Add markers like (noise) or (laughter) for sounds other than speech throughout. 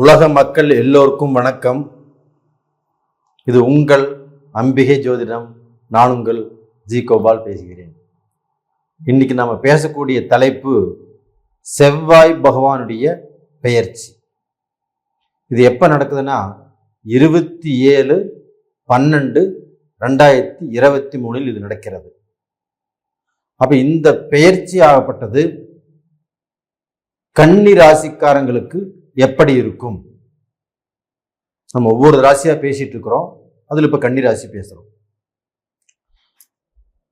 உலக மக்கள் எல்லோருக்கும் வணக்கம். இது உங்கள் அம்பிகை ஜோதிடம். நான் உங்கள் ஜி கோபால் பேசுகிறேன். இன்னைக்கு நம்ம பேசக்கூடிய தலைப்பு செவ்வாய் பகவானுடைய பெயர்ச்சி. இது எப்போ நடக்குதுன்னா இருபத்தி ஏழு பன்னெண்டு ரெண்டாயிரத்தி இருபத்தி மூணில் இது நடக்கிறது. அப்போ இந்த பெயர்ச்சி ஆகப்பட்டது கன்னி ராசிக்காரங்களுக்கு எப்படி இருக்கும்? நம்ம ஒவ்வொரு ராசியா பேசிட்டு இருக்கிறோம். அதுல இப்ப கன்னி ராசி பேசுறோம்.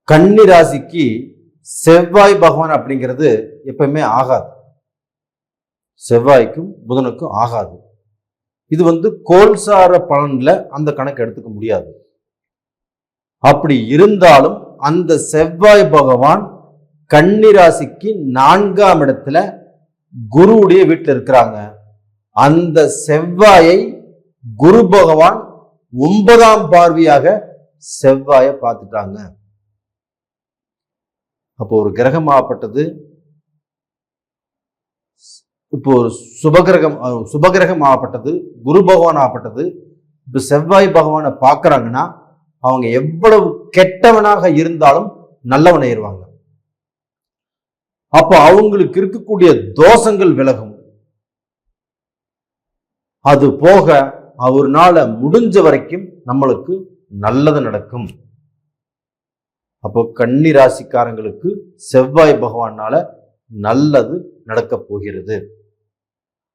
கன்னி ராசிக்கு செவ்வாய் பகவான் அப்படிங்கிறது எப்பவுமே ஆகாது. செவ்வாய்க்கும் புதனுக்கும் ஆகாது. இது வந்து கோல்சார பலன்ல அந்த கணக்கு எடுத்துக்க முடியாது. அப்படி இருந்தாலும் அந்த செவ்வாய் பகவான் கன்னிராசிக்கு நான்காம் இடத்துல குருவுடைய வீட்டில் இருக்கிறாங்க. அந்த செவ்வாயை குரு பகவான் ஒன்பதாம் பார்வையாக செவ்வாயை பார்த்துட்டாங்க. அப்போ ஒரு கிரகம் ஆகப்பட்டது. இப்போ ஒரு சுபகிரகம் சுபகிரகம் ஆகப்பட்டது குரு பகவான் ஆகப்பட்டது. இப்போ செவ்வாய் பகவானை பார்க்குறாங்கன்னா அவங்க எவ்வளவு கெட்டவனாக இருந்தாலும் நல்லவன் ஏறுவாங்க அப்போ அவங்களுக்கு இருக்கக்கூடிய தோஷங்கள் விலகும். அது போக அவர்னால முடிஞ்ச வரைக்கும் நம்மளுக்கு நல்லது நடக்கும். அப்போ கன்னி ராசிக்காரங்களுக்கு செவ்வாய் பகவானால நல்லது நடக்க போகிறது.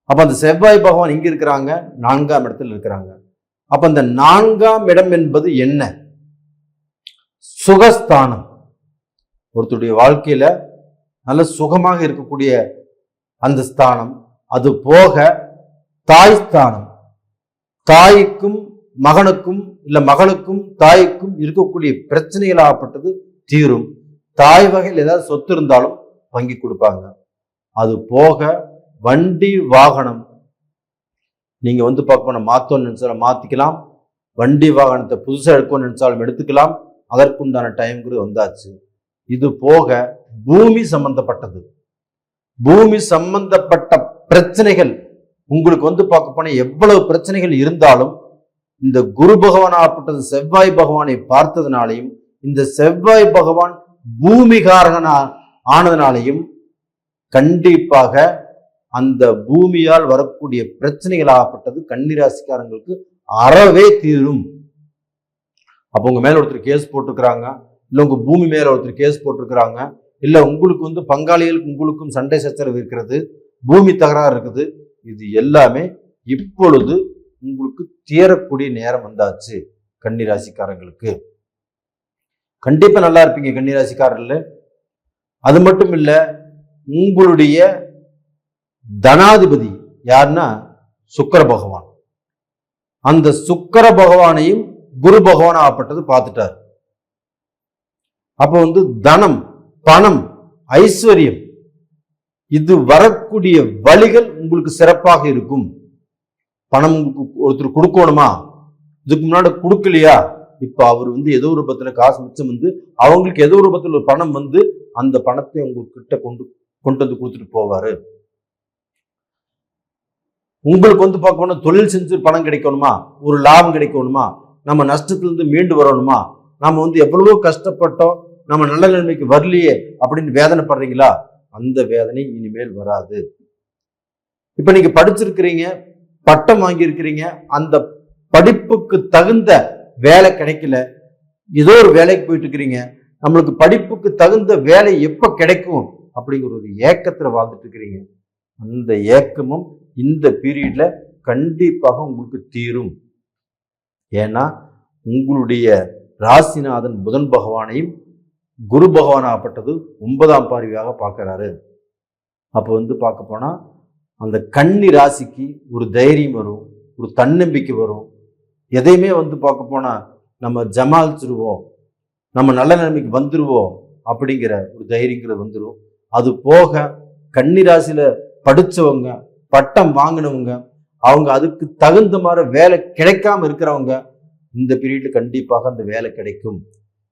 அப்ப அந்த செவ்வாய் பகவான் இங்க இருக்கிறாங்க? நான்காம் இடத்துல இருக்கிறாங்க. அப்ப அந்த நான்காம் இடம் என்பது என்ன? சுகஸ்தானம். ஒருத்தருடைய வாழ்க்கையில நல்ல சுகமாக இருக்கக்கூடிய அந்த ஸ்தானம். அது போக தாய்ஸ்தானம் தாய்க்கும் மகனுக்கும் இல்லை மகளுக்கும் தாய்க்கும் இருக்கக்கூடிய பிரச்சனைகள் ஆகப்பட்டது தீரும். தாய் வகையில் ஏதாவது சொத்து இருந்தாலும் வங்கி கொடுப்பாங்க. அது போக வண்டி வாகனம். நீங்கள் வந்து பார்க்க மாத்தோன்னு நினச்சாலும் மாற்றிக்கலாம் வண்டி வாகனத்தை புதுசாக எடுக்கணும்னு நினச்சாலும் எடுத்துக்கலாம். அதற்குண்டான டைம்ங்கிறது வந்தாச்சு. இது போக பூமி சம்பந்தப்பட்டது. பூமி சம்பந்தப்பட்ட பிரச்சனைகள் உங்களுக்கு வந்து பார்க்க போனால் எவ்வளவு பிரச்சனைகள் இருந்தாலும் இந்த குரு பகவான் ஆகப்பட்டது செவ்வாய் பகவானை பார்த்ததுனாலையும் இந்த செவ்வாய் பகவான் பூமிகாரகனா ஆனதுனாலையும் கண்டிப்பாக அந்த பூமியால் வரக்கூடிய பிரச்சனைகள் ஆகப்பட்டது கன்னிராசிக்காரங்களுக்கு அறவே தீரும். அப்போ உங்கள் மேல ஒருத்தர் கேஸ் போட்டிருக்கிறாங்க இல்லை உங்கள் பூமி மேலே ஒருத்தர் கேஸ் போட்டிருக்கிறாங்க இல்லை உங்களுக்கு வந்து பங்காளிகளுக்கு உங்களுக்கும் சண்டை சச்சரவு இருக்கிறது பூமி தகராறு இருக்குது இது எல்லாமே இப்பொழுது உங்களுக்கு தீரக்கூடிய நேரம் வந்தாச்சு கன்னிராசிக்காரங்களுக்கு. கண்டிப்பா நல்லா இருப்பீங்க கன்னிராசிக்காரர்கள். அது மட்டும் இல்ல உங்களுடைய தனாதிபதி யாருன்னா சுக்கர பகவான். அந்த சுக்கர பகவானையும் குரு பகவான் ஆகப்பட்டது பார்த்துட்டார். அப்போ வந்து தனம் பணம் ஐஸ்வர்யம் இது வரக்கூடிய வழிகள் உங்களுக்கு சிறப்பாக இருக்கும். பணம் உங்களுக்கு ஒருத்தர் கொடுக்கணுமா? இதுக்கு முன்னாடி கொடுக்கலையா? இப்போ அவர் வந்து ஏதோ ஒரு பத்தில் காசு மிச்சம் வந்து அவங்களுக்கு ஏதோ ஒரு பத்தில் ஒரு பணம் வந்து அந்த பணத்தை உங்ககிட்ட கொண்டு கொண்டு வந்து கொடுத்துட்டு போவார். உங்களுக்கு வந்து பார்க்கணும் தொழில் செஞ்சு பணம் கிடைக்கணுமா? ஒரு லாபம் கிடைக்கணுமா? நம்ம நஷ்டத்துலேருந்து மீண்டு வரணுமா? நம்ம வந்து எவ்வளவோ கஷ்டப்பட்டோம் நம்ம நல்ல நிலைமைக்கு வரலையே அப்படின்னு வேதனைப்படுறீங்களா? அந்த வேதனை இனிமேல் வராது. இப்போ நீங்கள் படிச்சிருக்கிறீங்க பட்டம் வாங்கியிருக்கிறீங்க அந்த படிப்புக்கு தகுந்த வேலை கிடைக்கல ஏதோ ஒரு வேலைக்கு போயிட்டு இருக்கிறீங்க நம்மளுக்கு படிப்புக்கு தகுந்த வேலை எப்போ கிடைக்கும் அப்படிங்கிற ஒரு ஏக்கத்தில் வாழ்ந்துட்டு இருக்கிறீங்க அந்த ஏக்கமும் இந்த பீரியட்ல கண்டிப்பாக உங்களுக்கு தீரும். ஏன்னா உங்களுடைய ராசிநாதன் புதன் பகவானையும் குரு பகவானாகப்பட்டது ஒன்பதாம் பார்வையாக பார்க்கறாரு. அப்போ வந்து பார்க்க போனால் அந்த கன்னி ராசிக்கு ஒரு தைரியம் வரும் ஒரு தன்னம்பிக்கை வரும். எதையுமே வந்து பார்க்க போனால் நம்ம ஜமாளிச்சிருவோம் நம்ம நல்ல நிலைமைக்கு வந்துடுவோம் அப்படிங்கிற ஒரு தைரியங்கிறது வந்துடும் அது போக கன்னி ராசியில் படித்தவங்க பட்டம் வாங்கினவங்க அவங்க அதுக்கு தகுந்த மாதிரி வேலை கிடைக்காம இருக்கிறவங்க இந்த பீரியட்ல கண்டிப்பாக அந்த வேலை கிடைக்கும்.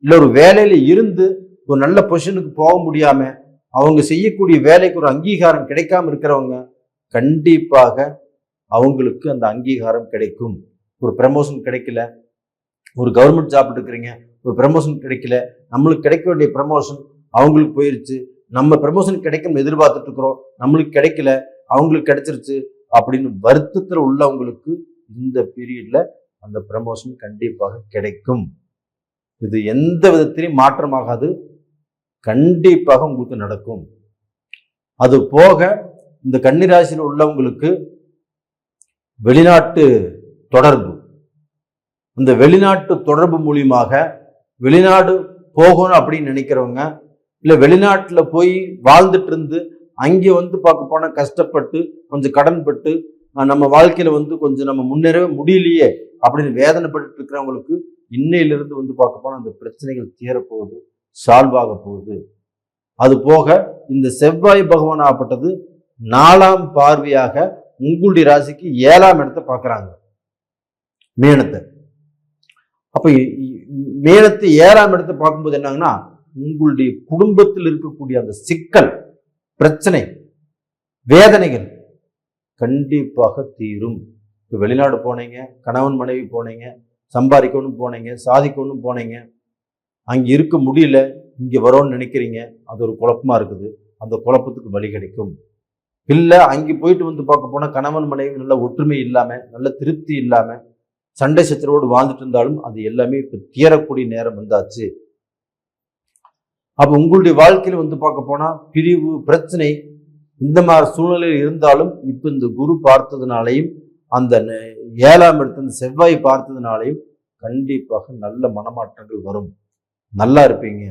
இல்லை ஒரு வேலையில் இருந்து ஒரு நல்ல பொசிஷனுக்கு போக முடியாமல் அவங்க செய்யக்கூடிய வேலைக்கு ஒரு அங்கீகாரம் கிடைக்காம இருக்கிறவங்க கண்டிப்பாக அவங்களுக்கு அந்த அங்கீகாரம் கிடைக்கும். ஒரு ப்ரமோஷன் கிடைக்கல ஒரு கவர்மெண்ட் ஜாப் எடுக்கிறீங்க ஒரு ப்ரமோஷன் கிடைக்கல நம்மளுக்கு கிடைக்க வேண்டிய ப்ரமோஷன் அவங்களுக்கு போயிருச்சு. நம்ம ப்ரமோஷன் கிடைக்கும் எதிர்பார்த்துட்டு இருக்கிறோம் நம்மளுக்கு கிடைக்கல அவங்களுக்கு கிடைச்சிருச்சு அப்படின்னு வருத்தத்தில் உள்ளவங்களுக்கு இந்த பீரியட்ல அந்த ப்ரமோஷன் கண்டிப்பாக கிடைக்கும். இது எந்த விதத்திலையும் மாற்றமாகாது. கண்டிப்பாக உங்களுக்கு நடக்கும். அது போக இந்த கன்னிராசியில் உள்ளவங்களுக்கு வெளிநாட்டு தொடர்பு. இந்த வெளிநாட்டு தொடர்பு மூலியமாக வெளிநாடு போகணும் அப்படின்னு நினைக்கிறவங்க இல்லை வெளிநாட்டில் போய் வாழ்ந்துட்டு இருந்து அங்கே வந்து பார்க்க போனால் கஷ்டப்பட்டு கொஞ்சம் கடன்பட்டு நம்ம வாழ்க்கையில் வந்து கொஞ்சம் நம்ம முன்னேறவே முடியலையே அப்படின்னு வேதனைப்பட்டு இருக்கிறவங்களுக்கு இன்னையிலிருந்து வந்து பார்க்க போனால் அந்த பிரச்சனைகள் தீரப்போகுது சால்வ் ஆக போகுது. அது போக இந்த செவ்வாய் பகவான் ஆகப்பட்டது நாலாம் பார்வையாக உங்களுடைய ராசிக்கு ஏழாம் இடத்தை பார்க்குறாங்க. மேனத்தை. அப்போ மேனத்தை ஏழாம் இடத்தை பார்க்கும்போது என்னங்கன்னா உங்களுடைய குடும்பத்தில் இருக்கக்கூடிய அந்த சிக்கல் பிரச்சனை வேதனைகள் கண்டிப்பாக தீரும். இப்போ வெளிநாடு போனீங்க கணவன் மனைவி போனீங்க சம்பாதிக்கணும் போனீங்க சாதிக்கணும் போனீங்க. அங்கே இருக்க முடியல இங்கே வரோன்னு நினைக்கிறீங்க. அது ஒரு குழப்பமா இருக்குது. அந்த குழப்பத்துக்கு வழி கிடைக்கும். இல்லை அங்கே போயிட்டு வந்து பார்க்க போனால் கணவன் மனைவி நல்ல ஒற்றுமை இல்லாமல் நல்ல திருப்தி இல்லாமல் சண்டை சச்சரவோடு வாழ்ந்துட்டு இருந்தாலும் அது எல்லாமே இப்போ தீரக்கூடிய நேரம் வந்தாச்சு. அப்போ உங்களுடைய வாழ்க்கையில் வந்து பார்க்க போனால் பிரிவு பிரச்சனை இந்த மாதிரி சூழ்நிலையில் இருந்தாலும் இப்போ இந்த குரு பார்த்ததுனாலையும் அந்த ஏழாம் இடத்து இந்த செவ்வாய் பார்த்ததுனாலையும் கண்டிப்பாக நல்ல மனமாற்றங்கள் வரும். நல்லா இருப்பீங்க.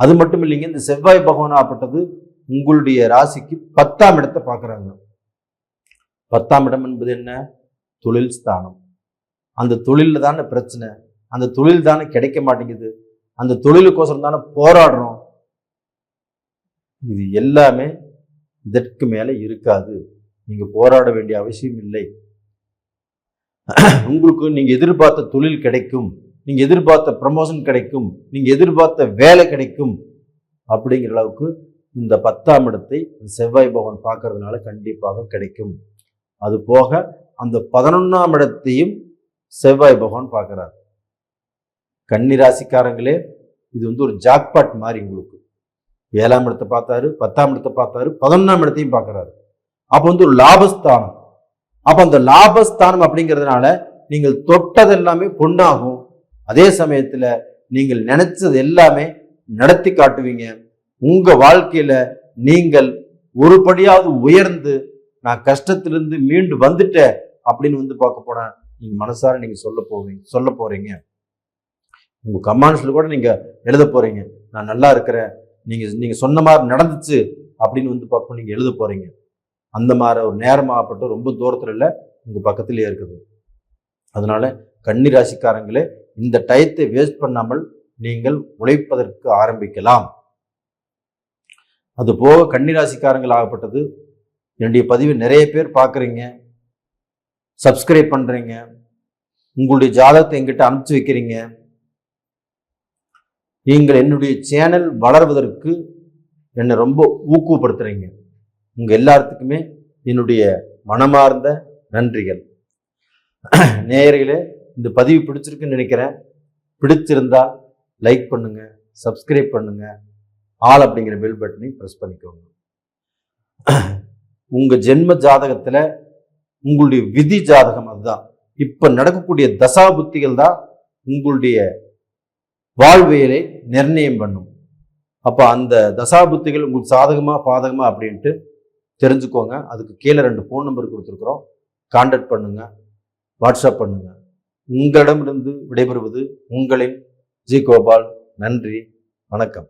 அது மட்டும் இல்லைங்க இந்த செவ்வாய் பகவான் ஆப்பட்டது உங்களுடைய ராசிக்கு பத்தாம் இடத்தை பார்க்குறாங்க. பத்தாம் இடம் என்பது என்ன? தொழில் ஸ்தானம். அந்த தொழிலில் தானே பிரச்சனை. அந்த தொழில் தானே கிடைக்க மாட்டேங்குது. அந்த தொழிலுக்கோசரம் தானே போராடுறோம். இது எல்லாமே இதற்கு மேலே இருக்காது. நீங்கள் போராட வேண்டிய அவசியம் இல்லை. (clears throat) உங்களுக்கு நீங்கள் எதிர்பார்த்த தொழில் கிடைக்கும் நீங்கள் எதிர்பார்த்த ப்ரமோஷன் கிடைக்கும் நீங்கள் எதிர்பார்த்த வேலை கிடைக்கும் அப்படிங்கிற அளவுக்கு இந்த பத்தாம் இடத்தை செவ்வாய் பகவான் பார்க்கறதுனால கண்டிப்பாக கிடைக்கும். அது போக அந்த பதினொன்றாம் இடத்தையும் செவ்வாய் பகவான் பார்க்குறார். கன்னி ராசிக்காரங்களே இது வந்து ஒரு ஜாக்பாட் மாதிரி உங்களுக்கு. ஏழாம் இடத்தை பார்த்தாரு பத்தாம் இடத்தை பார்த்தாரு பதினொன்றாம் இடத்தையும் பார்க்கறாரு. அப்போ வந்து ஒரு லாபஸ்தானம். அப்போ அந்த லாபஸ்தானம் அப்படிங்கிறதுனால நீங்கள் தொட்டது எல்லாமே பொண்ணாகும் அதே சமயத்துல நீங்கள் நினைச்சது எல்லாமே நடத்தி காட்டுவீங்க. உங்க வாழ்க்கையில நீங்கள் ஒருபடியாவது உயர்ந்து நான் கஷ்டத்திலிருந்து மீண்டு வந்துட்டேன் அப்படின்னு வந்து பார்க்க போனா நீங்க மனசார நீங்க சொல்ல போவீங்க சொல்ல போறீங்க. உங்க கமாண்ட்ஸ்ல கூட நீங்க எழுத போறீங்க. நான் நல்லா இருக்கிறேன். நீங்க நீங்க சொன்ன மாதிரி நடந்துச்சு அப்படின்னு வந்து பார்க்க நீங்க எழுத போறீங்க. அந்த மாதிரி ஒரு நேரமாகப்பட்டு ரொம்ப தூரத்தில் இல்லை உங்கள் பக்கத்திலேயே இருக்குது. அதனால கன்னி ராசிக்காரங்களே இந்த டயத்தை வேஸ்ட் பண்ணாமல் நீங்கள் உழைப்பதற்கு ஆரம்பிக்கலாம். அது போக கன்னி ராசிக்காரங்கள் ஆகப்பட்டது. என்னுடைய பதிவை நிறைய பேர் பார்க்குறீங்க. சப்ஸ்கிரைப் பண்ணுறீங்க உங்களுடைய ஜாதகத்தை எங்கிட்ட அனுப்பிச்சு வைக்கிறீங்க. நீங்கள் என்னுடைய சேனல் வளர்வதற்கு என்னை ரொம்ப ஊக்குவப்படுத்துறீங்க உங்கள் எல்லாத்துக்குமே என்னுடைய மனமார்ந்த நன்றிகள். நேயர்களே இந்த பதிவு பிடிச்சிருக்குன்னு நினைக்கிறேன். பிடிச்சிருந்தால் லைக் பண்ணுங்க சப்ஸ்கிரைப் பண்ணுங்க ஆல் அப்படிங்கிற பெல் பட்டனை ப்ரெஸ் பண்ணிக்கோங்க. உங்கள் ஜென்ம ஜாதகத்தில் உங்களுடைய விதி ஜாதகம் அதுதான். இப்போ நடக்கக்கூடிய தசா புத்திகள் தான் உங்களுடைய வாழ்வியலை நிர்ணயம் பண்ணும். அப்போ அந்த தசா புத்திகள் உங்களுக்கு சாதகமாக பாதகமாக அப்படின்ட்டு தெரிஞ்சுக்கோங்க. அதுக்கு கீழே ரெண்டு ஃபோன் நம்பர் கொடுத்துருக்குறோம். கான்டாக்ட் பண்ணுங்க. வாட்ஸ்அப் பண்ணுங்க. உங்களிடமிருந்து விடைபெறுவது உங்களின் ஜி கோபால். நன்றி. வணக்கம்.